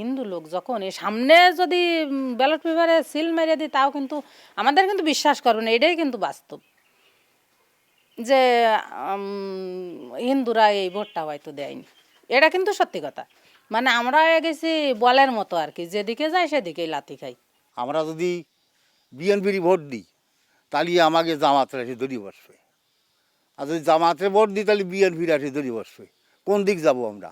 হিন্দু লোক যখন সামনে যদি ব্যালট পেপারে সিল মেরে দিই, তাও কিন্তু আমাদের কিন্তু বিশ্বাস করবে না, এটাই কিন্তু বাস্তব। যে হিন্দুরা এই ভোটটা হয়তো দেয়নি। এটা কিন্তু সত্যি কথা। মানে আমরা হয়ে গেছি বলের মতো আর কি, যেদিকে যাই সেদিকেই লাথি খাই। আমরা যদি বিএনপির ভোট দিই, তাহলে আমাকে জামাতের এসে দড়ি বসবে। আর যদি জামাতে ভোট দিই, তাহলে বিএনপির এসে দড়ি বসবে। কোন দিক যাব আমরা?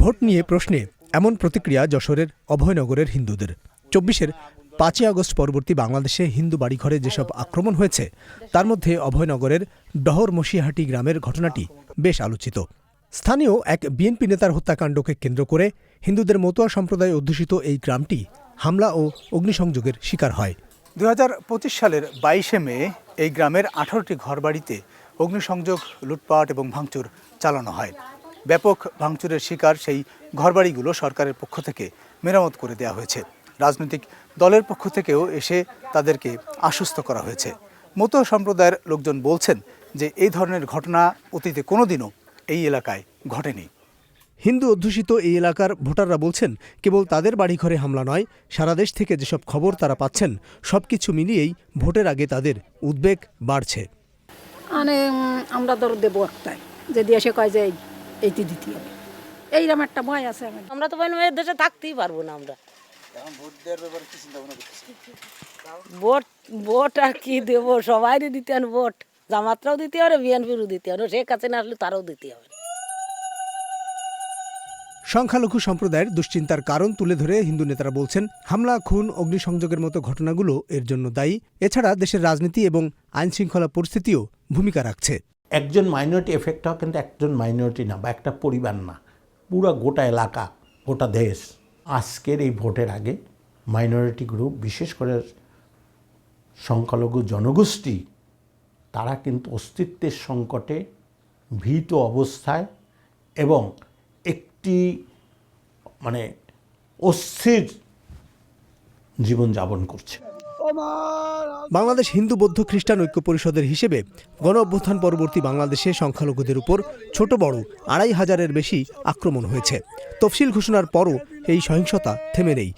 ভোট নিয়ে প্রশ্নে এমন প্রতিক্রিয়া যশোরের অভয়নগরের হিন্দুদের। চব্বিশের পাঁচই আগস্ট পরবর্তী বাংলাদেশে হিন্দু বাড়িঘরে যেসব আক্রমণ হয়েছে, তার মধ্যে অভয়নগরের ডহর মসিহাটি গ্রামের ঘটনাটি বেশ আলোচিত। স্থানীয় এক বিএনপি নেতার হত্যাকাণ্ডকে কেন্দ্র করে হিন্দুদের মতুয়া সম্প্রদায় অধ্যুষিত এই গ্রামটি হামলা ও অগ্নিসংযোগের শিকার হয়। দু পঁচিশ সালের বাইশে মে এই গ্রামের আঠারোটি ঘরবাড়িতে অগ্নিসংযোগ, লুটপাট এবং ভাঙচুর চালানো হয়। ব্যাপক ভাঙচুরের শিকার সেই ঘরবাড়িগুলো সরকারের পক্ষ থেকে মেরামত করে দেওয়া হয়েছে। রাজনৈতিক দলের পক্ষ থেকেও এসে তাদেরকে আশ্বস্ত করা হয়েছে। মতো সম্প্রদায়ের লোকজন বলছেন যে এই ধরনের ঘটনা অতীতে কোনোদিনও এই এলাকায় ঘটেনি। হিন্দু অধ্যুষিত এই এলাকার ভোটাররা বলছেন কেবল তাদের বাড়িঘরে হামলা নয় সারা দেশ থেকে যেসব খবর তারা পাচ্ছেন সব কিছু মিলিয়েই ভোটের আগে তাদের উদ্বেগ বাড়ছে। মানে আমরা ধরো দেবো একটাই। যদি এসে কয় যে এইটি দিতে হবে এইরকম একটা ভয় আছে আমার। আমরা তো এর দেশে থাকতেই পারব না আমরা। ভোট ভোট আর কি দেবো? সবাইরই দিতে হবে ভোট। জামাতরাও দিতে হবে বিএনপিরও দিতে হবে। শেখ হাসিনা আসলে তারাও দিতে হবে। সংখ্যালঘু সম্প্রদায়ের দুশ্চিন্তার কারণ তুলে ধরে হিন্দু নেতারা বলছেন হামলা খুন অগ্নিসংযোগের মতো ঘটনাগুলো এর জন্য দায়ী। এছাড়া দেশের রাজনীতি এবং আইনশৃঙ্খলা পরিস্থিতিও ভূমিকা রাখছে। একজন মাইনরিটি এফেক্ট হয় কিন্তু একজন মাইনরিটি না বা একটা পরিবার না। পুরো গোটা এলাকা, গোটা দেশ আজকের এই ভোটের আগে মাইনরিটি গ্রুপ বিশেষ করে সংখ্যালঘু জনগোষ্ঠী, তারা কিন্তু অস্তিত্বের সংকটে ভীত অবস্থায় এবং একটি মানে অস্থির জীবনযাপন করছে। বাংলাদেশ হিন্দু বৌদ্ধ খ্রিস্টান ঐক্য পরিষদের হিসেবে গণ অভ্যুত্থান পরবর্তী বাংলাদেশে সংখ্যালঘুদের উপর ছোট বড় আড়াই হাজারের বেশি আক্রমণ হয়েছে। তফসিল ঘোষণার পরও এই সহিংসতা থেমে নেই।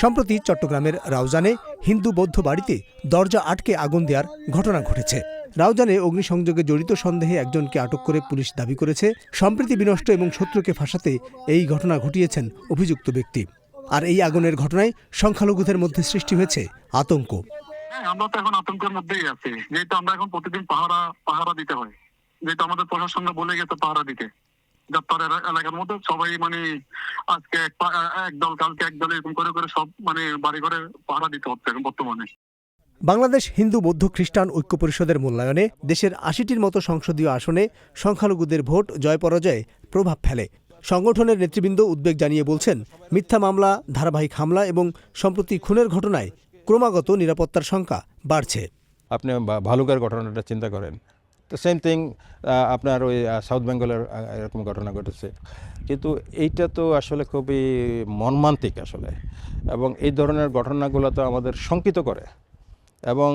সম্প্রতি চট্টগ্রামের রাউজানে হিন্দু বৌদ্ধ বাড়িতে দরজা আটকে আগুন দেওয়ার ঘটনা ঘটেছে। রাউজানে অগ্নিসংযোগে জড়িত সন্দেহে একজনকে আটক করে পুলিশ দাবি করেছে, সম্প্রীতি বিনষ্ট এবং শত্রুকে ফাঁসাতে এই ঘটনা ঘটিয়েছেন অভিযুক্ত ব্যক্তি। আর এই আগুনের ঘটনায় সংখ্যালঘুদের মধ্যে সৃষ্টি হয়েছে আতঙ্ক। হ্যাঁ আমরা তো এখন আতঙ্কের মধ্যেই আছি। যেহেতু আমরা এখন প্রতিদিন পাহারা পাহারা দিতে হয়। যেহেতু আমাদের প্রশাসনরা বলে গেছে পাহারা দিতে। যাত্রার এলাকার মধ্যে সবাই মানে আজকে এক দল কালকে এক দল এরকম করে করে সব মানে বাড়ি ঘরে পাহারা দিতে হচ্ছে এখন বর্তমানে। বাংলাদেশ হিন্দু বৌদ্ধ খ্রিস্টান ঐক্য পরিষদের মূল্যায়নে দেশের আশিটির মতো সংসদীয় আসনে সংখ্যালঘুদের ভোট জয় পরাজয়ে প্রভাব ফেলে। সংগঠনের নেতৃবৃন্দ উদ্বেগ জানিয়ে বলছেন, মিথ্যা মামলা, ধারাবাহিক হামলা এবং সম্প্রতি খুনের ঘটনায় ক্রমাগত নিরাপত্তার সংখ্যা বাড়ছে। আপনি ভালুকের ঘটনাটা চিন্তা করেন। তো সেম থিং আপনার ওই সাউথ বেঙ্গলের এরকম ঘটনা ঘটেছে। কিন্তু এইটা তো আসলে খুবই মর্মান্তিক আসলে। এবং এই ধরনের ঘটনাগুলো তো আমাদের শঙ্কিত করে। এবং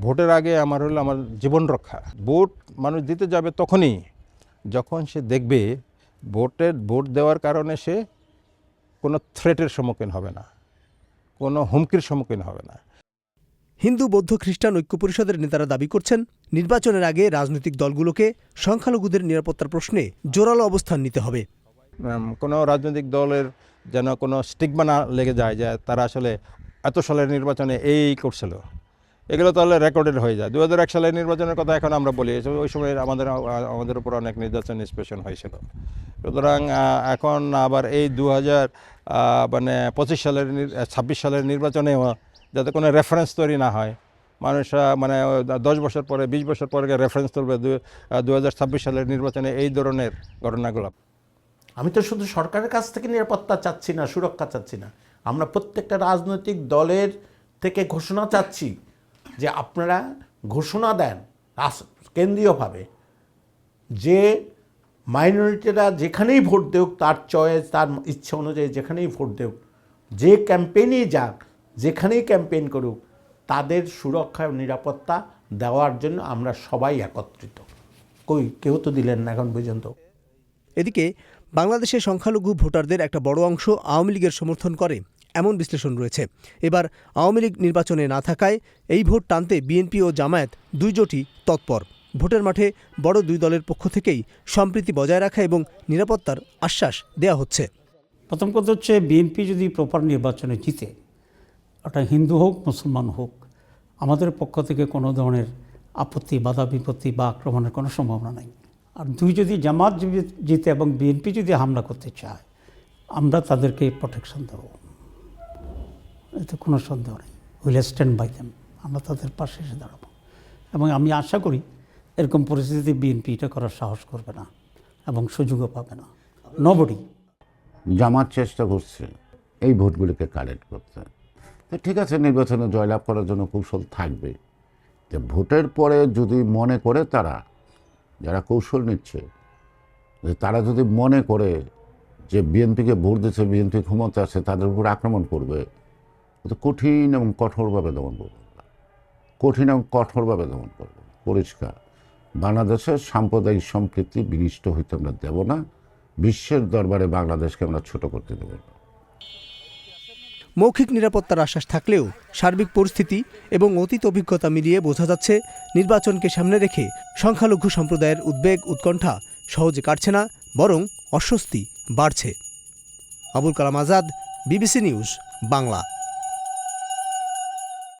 ভোটের আগে আমার হলো আমার জীবন রক্ষা। ভোট মানুষ দিতে যাবে তখনই, যখন সে দেখবে ভোটের ভোট দেওয়ার কারণে সে কোনো থ্রেটের সম্মুখীন হবে না কোনো হুমকির সম্মুখীন হবে না। হিন্দু বৌদ্ধ খ্রিস্টান ঐক্য পরিষদের নেতারা দাবি করছেন নির্বাচনের আগে রাজনৈতিক দলগুলোকে সংখ্যালঘুদের নিরাপত্তার প্রশ্নে জোরালো অবস্থান নিতে হবে। কোনো রাজনৈতিক দলের যেন কোনো স্টিগমা না লেগে যায় যে তারা আসলে এত সালের নির্বাচনে এই করছিল। এগুলো তাহলে রেকর্ডেড হয়ে যায়। দু হাজার এক সালের নির্বাচনের কথা এখন আমরা বলি। ওই সময় আমাদের আমাদের উপর অনেক নির্যাতন নিষ্পেষণ হয়েছিল। সুতরাং এখন আবার এই দু হাজার মানে পঁচিশ সালের ছাব্বিশ সালের নির্বাচনেও যাতে কোনো রেফারেন্স তৈরি না হয়, মানুষরা মানে দশ বছর পরে, বিশ বছর পরে রেফারেন্স তুলবে দু হাজার ছাব্বিশ সালের নির্বাচনে এই ধরনের ঘটনাগুলো। আমি তো শুধু সরকারের কাছ থেকে নিরাপত্তা চাচ্ছি না, সুরক্ষা চাচ্ছি না। আমরা প্রত্যেকটা রাজনৈতিক দলের থেকে ঘোষণা চাচ্ছি যে আপনারা ঘোষণা দেন কেন্দ্রীয়ভাবে যে মাইনরিটিরা যেখানেই ভোট দেউক, তার চয়েস তার ইচ্ছে অনুযায়ী যেখানেই ভোট দেউক, যে ক্যাম্পেইনই যাক, যেখানেই ক্যাম্পেইন করুক, তাদের সুরক্ষা ও নিরাপত্তা দেওয়ার জন্য আমরা সবাই একত্রিত। কই, কেউ তো দিলেন না এখন পর্যন্ত। এদিকে বাংলাদেশের সংখ্যালঘু ভোটারদের একটা বড় অংশ আওয়ামী লীগের সমর্থন করে। এমন বিশ্লেষণ রয়েছে। এবার আওয়ামী লীগ নির্বাচনে না থাকায় এই ভোট টানতে বিএনপি ও জামায়াত দুই জোটই তৎপর। ভোটের মাঠে বড় দুই দলের পক্ষ থেকেই সম্প্রীতি বজায় রাখা এবং নিরাপত্তার আশ্বাস দেওয়া হচ্ছে। প্রথম কথা হচ্ছে, বিএনপি যদি প্রপার নির্বাচনে জিতে, ওটা হিন্দু হোক, মুসলমান হোক, আমাদের পক্ষ থেকে কোনো ধরনের আপত্তি বাধা বিপত্তি বা আক্রমণের কোনো সম্ভাবনা নাই। আর দুই যদি জামাত জিতে এবং বিএনপি যদি হামলা করতে চায়, আমরা তাদেরকে প্রোটেকশন দেবো। এতে কোনো সন্দেহ নেই। উইল স্ট্যান্ড বাই দেম আমরা তাদের পাশে এসে দাঁড়াবো। এবং আমি আশা করি এরকম পরিস্থিতিতে বিএনপি এটা করার সাহস করবে না এবং সুযোগও পাবে না। নবডি জামাত চেষ্টা করছে এই ভোটগুলিকে কালেক্ট করতে। ঠিক আছে, নির্বাচনে জয়লাভ করার জন্য কৌশল থাকবে। যে ভোটের পরে যদি মনে করে তারা, যারা কৌশল নিচ্ছে, যে তারা যদি মনে করে যে বিএনপিকে ভোট দিচ্ছে, বিএনপি ক্ষমতা আছে, তাদের উপর আক্রমণ করবে কঠিন এবং কঠোরভাবে দমন করবে কঠিন এবং কঠোরভাবে দমন করবে পরিষ্কার। বাংলাদেশের সাম্প্রদায়িক সম্প্রীতি বিনিষ্ট হইতে আমরা দেব না। বিশ্বের দরবারে বাংলাদেশকে আমরা ছোট করতে দেব না। মৌখিক নিরাপত্তার আশ্বাস থাকলেও সার্বিক পরিস্থিতি এবং অতীত অভিজ্ঞতা মিলিয়ে বোঝা যাচ্ছে, নির্বাচনকে সামনে রেখে সংখ্যালঘু সম্প্রদায়ের উদ্বেগ, উৎকণ্ঠা সহজে কাটছে না, বরং অস্বস্তি বাড়ছে। Abul Kalam Azad, BBC news, Bangla.